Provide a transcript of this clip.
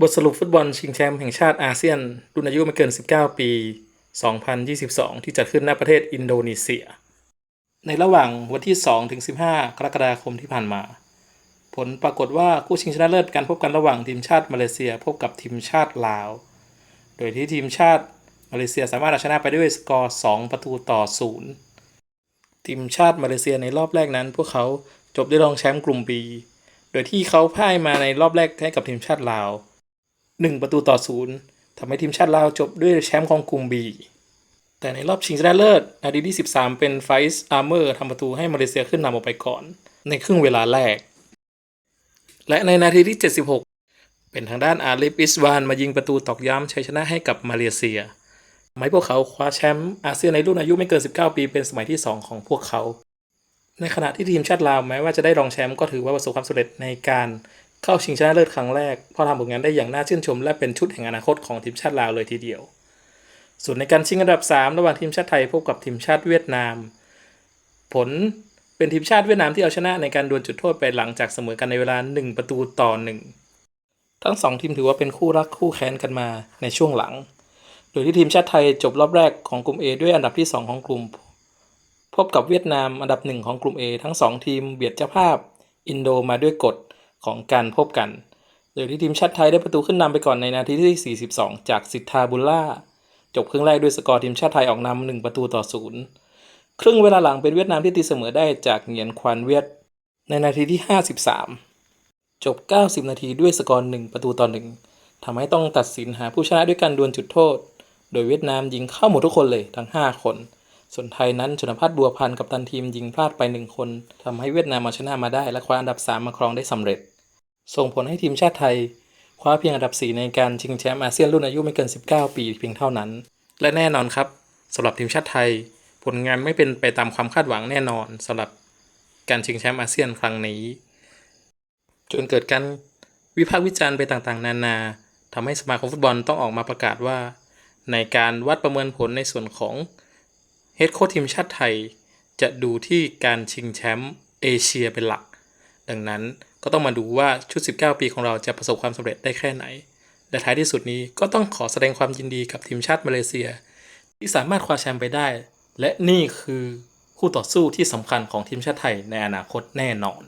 บทสรุปฟุตบอลชิงแชมป์แห่งชาติอาเซียน รุ่นอายุไม่เกิน 19 ปี 2022 ที่จัดขึ้นณประเทศอินโดนีเซีย ในระหว่างวันที่ 2 ถึง 15 กรกฎาคมที่ผ่านมา ผลปรากฏว่าคู่ชิงชนะเลิศการพบกันระหว่างทีมชาติมาเลเซียพบกับทีมชาติลาว โดยที่ทีมชาติมาเลเซียสามารถเอาชนะไปด้วยสกอร์ 2 ประตูต่อ 0 ทีมชาติมาเลเซียในรอบแรกนั้น พวกเขาจบได้รองแชมป์กลุ่ม B โดยที่เขาพ่ายมาในรอบแรกให้กับทีมชาติลาว 1 ประตูต่อ0ทำให้ทีมชาติลาวจบด้วยแชมป์ของกลุ่ม B แต่ในรอบชิงชนะเลิศนาทีที่ 13 เป็นไฟส์อาร์เมอร์ทำประตูให้มาเลเซียขึ้นนำออกไปก่อน ในครึ่งเวลาแรก และในนาทีที่ 76 เป็นทางด้านอาลิฟอิสวานมายิงประตูตอกย้ำชัยชนะให้กับมาเลเซียทำให้พวกเขาคว้าแชมป์อาเซียนในรุ่นอายุไม่เกิน 19 ปี เป็นสมัยที่ 2 ของพวกเขา ในขณะที่ทีมชาติลาวแม้ว่าจะได้รองแชมป์ก็ถือว่าประสบความสำเร็จในการ เข้าชิงชนะเลิศครั้งแรกเพราะทำผลงานได้อย่างน่าชื่นชม และเป็นชุดแห่งอนาคตของทีมชาติลาวเลยทีเดียว ส่วนในการชิงอันดับ 3 ระหว่างทีมชาติไทยพบกับทีมชาติเวียดนาม ผลเป็นทีมชาติเวียดนามที่เอาชนะในการดวลจุดโทษไปหลังจากเสมอกันในเวลา 1 ประตูต่อ 1 ทั้งสองทีมถือว่าเป็นคู่รักคู่แค้นกันมาในช่วงหลัง โดยที่ทีมชาติไทยจบรอบแรกของกลุ่ม A ด้วยอันดับที่ 2 ของกลุ่ม พบกับเวียดนามอันดับหนึ่งของกลุ่ม A ทั้ง 2 ทีมเบียดเจ้าภาพ อินโดมาด้วยกฎ ของการพบกัน โดยที่ทีมชาติไทยได้ประตูขึ้นนำไปก่อนในนาทีที่ 42 จากสิทธาบุลล่า จบครึ่งแรกด้วยสกอร์ทีมชาติไทยออกนำหนึ่งประตูต่อศูนย์ครึ่งเวลาหลังเป็นเวียดนามที่ตีเสมอได้จากเหงียนควานเวียด ในนาทีที่ 53 จบ 90 นาทีด้วยสกอร์1ประตูต่อ1ทำให้ต้องตัดสินหาผู้ชนะด้วยการดวลจุดโทษ โดยเวียดนามยิงเข้าหมดทุกคนเลยทั้ง 5 คน ส่วนไทยนั้นชนพัฒน์บัวพันธ์กับตันทีมยิงพลาดไป 1 คนทำให้เวียดนามเอาชนะมาได้และคว้าอันดับ 3 มาครองได้สำเร็จ ส่งผลให้ทีมชาติไทย คว้าเพียงอันดับ 4 ในการชิงแชมป์อาเซียนรุ่นอายุไม่เกิน 19 ปีเพียงเท่านั้น และแน่นอนครับสำหรับทีมชาติไทย ผลงานไม่เป็นไปตามความคาดหวังแน่นอนสำหรับการชิงแชมป์อาเซียนครั้งนี้ จนเกิดการวิพากษ์วิจารณ์ไปต่างๆ นานาทำให้สมาคมฟุตบอลต้องออกมาประกาศว่า ในการวัดประเมินผลในส่วนของเฮดโค้ชทีมชาติไทย จะดูที่การชิงแชมป์เอเชียเป็นหลัก ดังนั้น ก็ต้องมาดูว่าชุด 19 ปีของเราจะประสบความสำเร็จได้แค่ไหน และท้ายที่สุดนี้ก็ต้องขอแสดงความยินดีกับทีมชาติมาเลเซีย ที่สามารถคว้าแชมป์ไปได้ และนี่คือคู่ต่อสู้ที่สำคัญของทีมชาติไทยในอนาคตแน่นอน